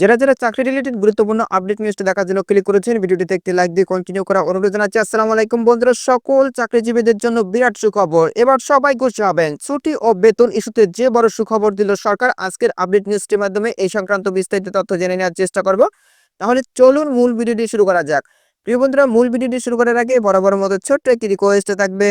যারা যারা চাকরি রিলেটেড গুরুত্বপূর্ণ আপডেট নিউজটা দেখার জন্য ক্লিক করেছেন, ভিডিওটিতে একটি লাইক দিয়ে কন্টিনিউ করা অনুরোধ জানাচ্ছি। আসসালামু আলাইকুম বন্ধুরা, সকল চাকরিজীবীদের জন্য বিরাট সুখবর। এবার সবাই খুশি হবেন ছুটি ও বেতন ইস্যুতে যে বড় সুখবর দিল সরকার, আজকের আপডেট নিউজটির মাধ্যমে এই সংক্রান্ত বিস্তারিত তথ্য জেনে নেওয়ার চেষ্টা করব। তাহলে চলুন মূল ভিডিওটি শুরু করা যাক। প্রিয় বন্ধুরা, মূল ভিডিওটি শুরু করার আগে বরাবর মতো ছোট্ট একটি রিকোয়েস্ট থাকবে।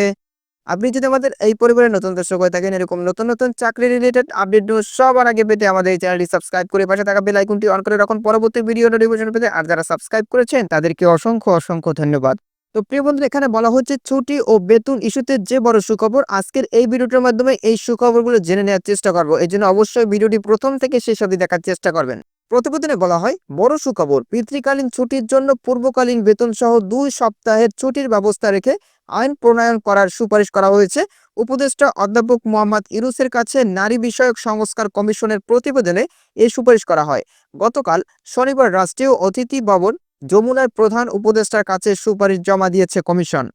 আপনি যদি আমাদের এই পরিবারের নতুন দর্শক হয়ে থাকেন, এরকম নতুন নতুন চাকরি রিলেটেড আপডেট সবার আগে পেতে আমাদের এই চ্যানেলটি সাবস্ক্রাইব করে পাশে থাকা বেল আইকনটি অন করে রাখুন। পরবর্তী ভিডিও নোটিফিকেশন পেতে আর যারা সাবস্ক্রাইব করেছেন, তাদেরকে অসংখ্য অসংখ্য ধন্যবাদ। তো প্রিয় বন্ধুরা, এখানে বলা হচ্ছে ছুটি ও বেতন ইস্যুতে যে বড় সুখবর, আজকের এই ভিডিওটার মাধ্যমে এই সুখবরগুলো জেনে নেওয়ার চেষ্টা করব। এই জন্য অবশ্যই ভিডিওটি প্রথম থেকে শেষ অবধি দেখার চেষ্টা করবেন। প্রতিবেদনে বলা হয় বড় সুখবর পিতৃকালীন ছুটির জন্য পূর্বকালীন বেতন সহ দুই সপ্তাহের ছুটির ব্যবস্থা রেখে আইন প্রণয়ন করার সুপারিশ করা হয়েছে। উপদেষ্টা অধ্যাপক মোহাম্মদ ইরুসের কাছে নারী বিষয়ক সংস্কার কমিশনের প্রতিবেদনে এই সুপারিশ করা হয়। গতকাল শনিবার রাষ্ট্রীয় অতিথি ভবন যমুনার প্রধান উপদেষ্টার কাছে সুপারিশ জমা দিয়েছে কমিশন।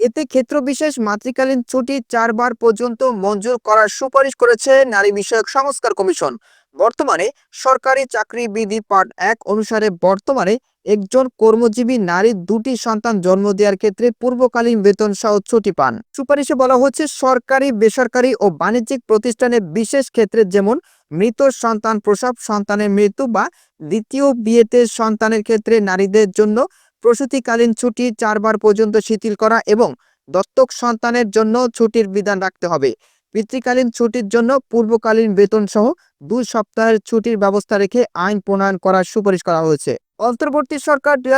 এতে ক্ষেত্রবিশেষ মাতৃকালীন ছুটি চারবার পর্যন্ত মঞ্জুর করার সুপারিশ করেছে নারী বিষয়ক সংস্কার কমিশন। বর্তমানে সরকারি চাকরি বিধি পার্ট এক অনুসারে বর্তমানে একজন কর্মজীবী নারী দুটি সন্তান জন্ম দেওয়ার ক্ষেত্রে পূর্বকালীন বেতন সহ ছুটি পান। সুপারিশে বলা হচ্ছে, সরকারি, বেসরকারি ও বাণিজ্যিক প্রতিষ্ঠানে বিশেষ ক্ষেত্রে যেমন মৃত সন্তান প্রসব, সন্তানের মৃত্যু বা দ্বিতীয় বিয়েতে সন্তানের ক্ষেত্রে নারীদের জন্য প্রসূতিকালীন ছুটি চারবার পর্যন্ত শিথিল করা এবং দত্তক সন্তানের জন্য ছুটির বিধান রাখতে হবে। পিতৃকালীন ছুটির জন্য পূর্বকালীন বেতন সহ দুই সপ্তাহের ছুটির ব্যবস্থা রেখে আইন প্রণয়ন করার সুপারিশ করা হয়েছে। অন্তর্বর্তী সরকার দুই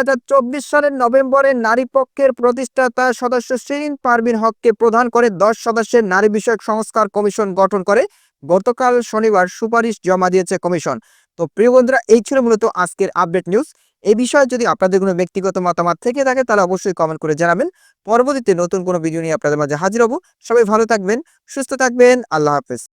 সালের নভেম্বরে নারী পক্ষের প্রতিষ্ঠাতা সদস্য শিরিন পারভিন হককে প্রদান করে দশ সদস্যের নারী বিষয়ক সংস্কার কমিশন গঠন করে। গতকাল শনিবার সুপারিশ জমা দিয়েছে কমিশন। তো প্রিয় বন্ধুরা, এই ছিল মূলত আজকের আপডেট নিউজ। এই বিষয়ে যদি আপনাদের কোনো ব্যক্তিগত মতামত থেকে থাকে, তাহলে অবশ্যই কমেন্ট করে জানাবেন। পরবর্তীতে নতুন কোনো ভিডিও নিয়ে আপনাদের মাঝে হাজির হব। সবাই ভালো থাকবেন, সুস্থ থাকবেন, আল্লাহ হাফেজ।